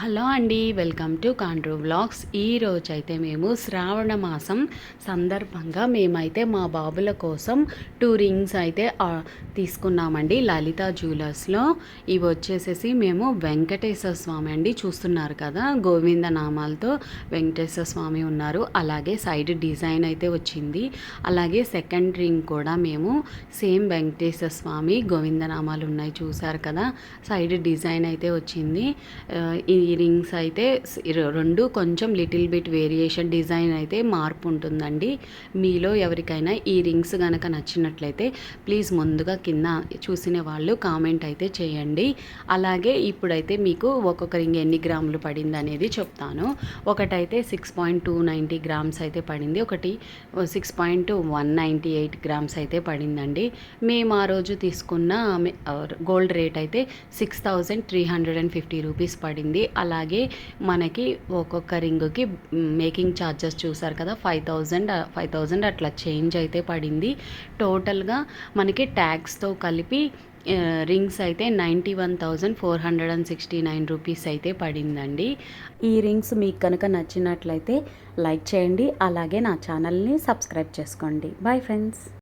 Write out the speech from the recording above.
Hello అండి welcome to కాండ్రూ vlogs. ఈ రోజు అయితే మేము శ్రావణ మాసం సందర్భంగా మేమైతే మా బాబుల కోసం టూ రింగ్స్ అయితే తీసుకున్నామండి లలిత జ్యువెలర్స్లో. ఇవి వచ్చేసేసి మేము వెంకటేశ్వర స్వామి అండి చూస్తున్నారు కదా గోవింద నామాలతో వెంకటేశ్వర స్వామి ఉన్నారు. అలాగే సైడ్ డిజైన్ అయితే వచ్చింది. అలాగే సెకండ్ రింగ్ కూడా మేము సేమ్ వెంకటేశ్వర స్వామి గోవింద నామాలు ఉన్నాయి చూసారు కదా సైడ్ డిజైన్ అయితే వచ్చింది. ఈ రింగ్స్ అయితే రెండు కొంచెం లిటిల్ బిట్ వేరియేషన్ డిజైన్ అయితే మార్పు ఉంటుందండి మీలో ఎవరికైనా ఈ రింగ్స్ కనుక నచ్చినట్లయితే ప్లీజ్ ముందుగా కింద చూసిన వాళ్ళు కామెంట్ అయితే చేయండి. అలాగే ఇప్పుడైతే మీకు ఒక్కొక్క రింగ్ ఎన్ని గ్రాములు పడింది అనేది చెప్తాను. ఒకటైతే six point two ninety grams అయితే పడింది. ఒకటి six point one ninety eight grams అయితే పడిందండి. మేము ఆ రోజు తీసుకున్న గోల్డ్ రేట్ అయితే six thousand three hundred and fifty rupees పడింది. అలాగే మనకి ఒక్కొక్క రింగుకి మేకింగ్ ఛార్జెస్ చూసారు కదా ఫైవ్ థౌజండ్ ఫైవ్ థౌజండ్ అట్లా చేంజ్ అయితే పడింది. టోటల్గా మనకి ట్యాక్స్తో కలిపి రింగ్స్ అయితే ninety one thousand four hundred and sixty nine rupees అయితే పడిందండి. ఈ రింగ్స్ మీకు కనుక నచ్చినట్లయితే లైక్ చేయండి అలాగే నా ఛానల్ని సబ్స్క్రైబ్ చేసుకోండి. Bye friends.